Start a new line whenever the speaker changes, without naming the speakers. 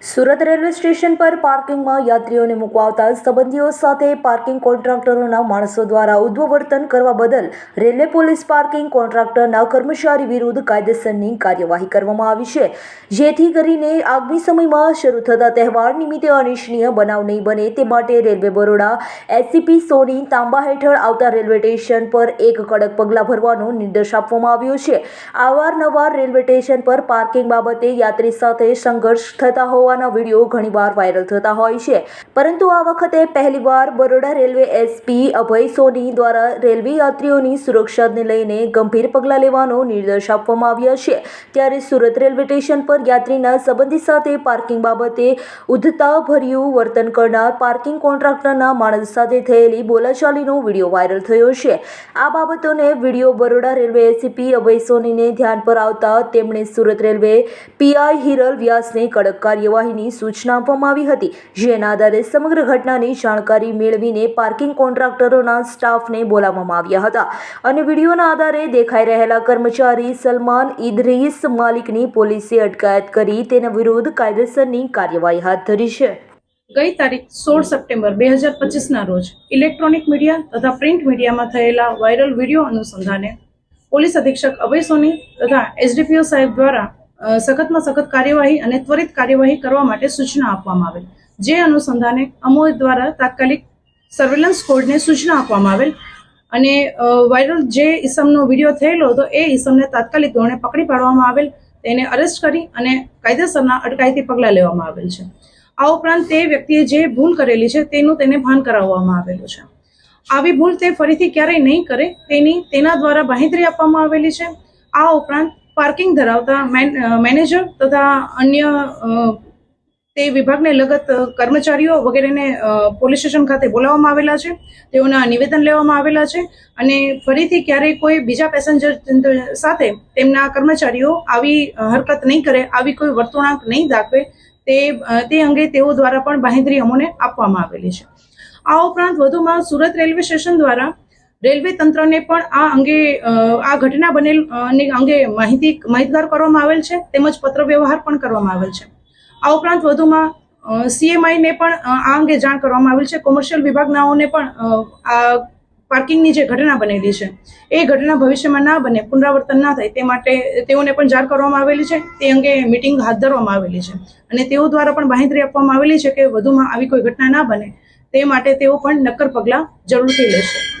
Surat railway station પર પાર્કિંગમાં યાત્રીઓને મૂકવા સંબંધીઓ સાથે પાર્કિંગ કોન્ટ્રાક્ટરોના માણસો દ્વારા ઉદ્ધવર્તન કરવા બદલ રેલવે પોલીસ પાર્કિંગ કોન્ટ્રાક્ટરના કર્મચારી વિરુદ્ધ કાયદેસરની કાર્યવાહી કરવામાં આવી છે. જેથી કરીને આગામી સમયમાં શરૂ થતા તહેવાર નિમિત્તે અનિચ્છનીય બનાવ નહીં બને તે માટે રેલવે બરોડા એસસીપી સોની, તાંબા હેઠળ આવતા રેલવે સ્ટેશન પર એક કડક પગલાં ભરવાનો નિર્દેશ આપવામાં આવ્યો છે. અવારનવાર રેલવે સ્ટેશન પર પાર્કિંગ બાબતે યાત્રી સાથે સંઘર્ષ થતા હોવાના વીડિયો ઘણીવાર વાયરલ થતા હોય છે. પરંતુ આ વખતે પહેલીવાર બરોડા રેલવે એસપી અભય સોની દ્વારા રેલવે યાત્રીઓની સુરક્ષાને લઈને ગંભીર પગલાં લેવાનો નિર્દેશ આપવામાં આવ્યા છે. ત્યારે સુરત રેલવે સ્ટેશન પર યાત્રીના સંબંધી સાથે પાર્કિંગ બાબતે ઉદ્ધતા ભર્યું વર્તન કરનાર પાર્કિંગ કોન્ટ્રાક્ટરના માણસ સાથે થયેલી બોલાચાલીનો વીડિયો વાયરલ થયો છે. આ બાબતોને video Baroda railway ACP Abhay સોનીને ધ્યાન પર આવતા તેમણે સુરત રેલવે પીઆઈ હિરલ વ્યાસને કડક કાર્યવાહીની સૂચના આપવામાં આવી હતી, જેના આધારે સમગ્ર ઘટનાની જાણકારી મેળવીને પાર્કિંગ કોન્ટ્રાક્ટરોના સ્ટાફને બોલાવવામાં આવ્યા હતા. અને વિડીયોના આધારે દેખાઈ રહેલા કર્મચારી સલમાન ઇદરીસ માલિકની પોલીસે અટકાયત કરી તેના વિરુદ્ધ કાયદેસરની કાર્યવાહી હાથ ધરી છે.
ગઈ તારીખ સોળ સપ્ટેમ્બર બે હજાર પચીસના રોજ ઇલેક્ટ્રોનિક મીડિયા તથા પ્રિન્ટ મીડિયામાં થયેલા વાયરલ વીડિયો અનુસંધાને પોલીસ અધિક્ષક અભય સોની તથા એસડીપીઓ સાહેબ દ્વારા સખતમાં સખત કાર્યવાહી અને ત્વરિત કાર્યવાહી કરવા માટે સૂચના આપવામાં આવેલ. જે અનુસંધાને અમોદ દ્વારા તાત્કાલિક સર્વેલન્સ કોડને સૂચના આપવામાં આવેલ અને વાયરલ જે ઈસમનો વીડિયો થયેલો હતો એ ઈસમને તાત્કાલિક ધોરણે પકડી પાડવામાં આવેલ, તેને અરેસ્ટ કરી અને કાયદેસરના અટકાયતી પગલાં લેવામાં આવેલ છે. આ ઉપરાંત તે વ્યક્તિએ જે ભૂલ કરેલી છે તેનું તેને ભાન કરાવવામાં આવેલું છે. આવી ભૂલ તે ફરીથી ક્યારેય નહીં કરે, તેની, તેના દ્વારા બાંહેધરી આપવામાં આવેલી છે. આ ઉપરાંત પાર્કિંગ ધરાવતા મેન- મેનેજર તથા અન્ય તે વિભાગને લગત કર્મચારીઓ વગેરેને પોલીસ સ્ટેશન ખાતે બોલાવવામાં આવેલા છે. તેઓના નિવેદન લેવામાં આવેલા છે અને ફરીથી ક્યારેય કોઈ બીજા પેસેન્જર સાથે તેમના કર્મચારીઓ આવી હરકત નહીં કરે, આવી કોઈ વર્તણૂક નહીં દાખવે, તે તે અંગે તેઓ દ્વારા પણ બાહેંધરી અમોને આપવામાં આવેલી છે. આ ઉપરાંત વધુમાં સુરત રેલવે સ્ટેશન દ્વારા રેલવે તંત્રને પણ આ અંગે આ ઘટના બનેલ અંગે માહિતી, માહિતગાર કરવામાં આવેલ છે, તેમજ પત્ર વ્યવહાર પણ કરવામાં આવેલ છે. આ ઉપરાંત વધુમાં સીએમઆઈને પણ આ અંગે જાણ કરવામાં આવેલ છે. કોમર્શિયલ વિભાગનાઓને પણ આ પાર્કિંગની જે ઘટના બનેલી છે, એ ઘટના ભવિષ્યમાં ના બને, પુનરાવર્તન ના થાય, તે માટે તેઓને પણ જાણ કરવામાં આવેલી છે. તે અંગે મિટિંગ હાથ ધરવામાં આવેલી છે. અને તેઓ દ્વારા પણ માહિતી આપવામાં આવેલી છે કે વધુમાં આવી કોઈ ઘટના ના બને, તે માટે તેઓ પણ નક્કર પગલાં જરૂરથી લેશે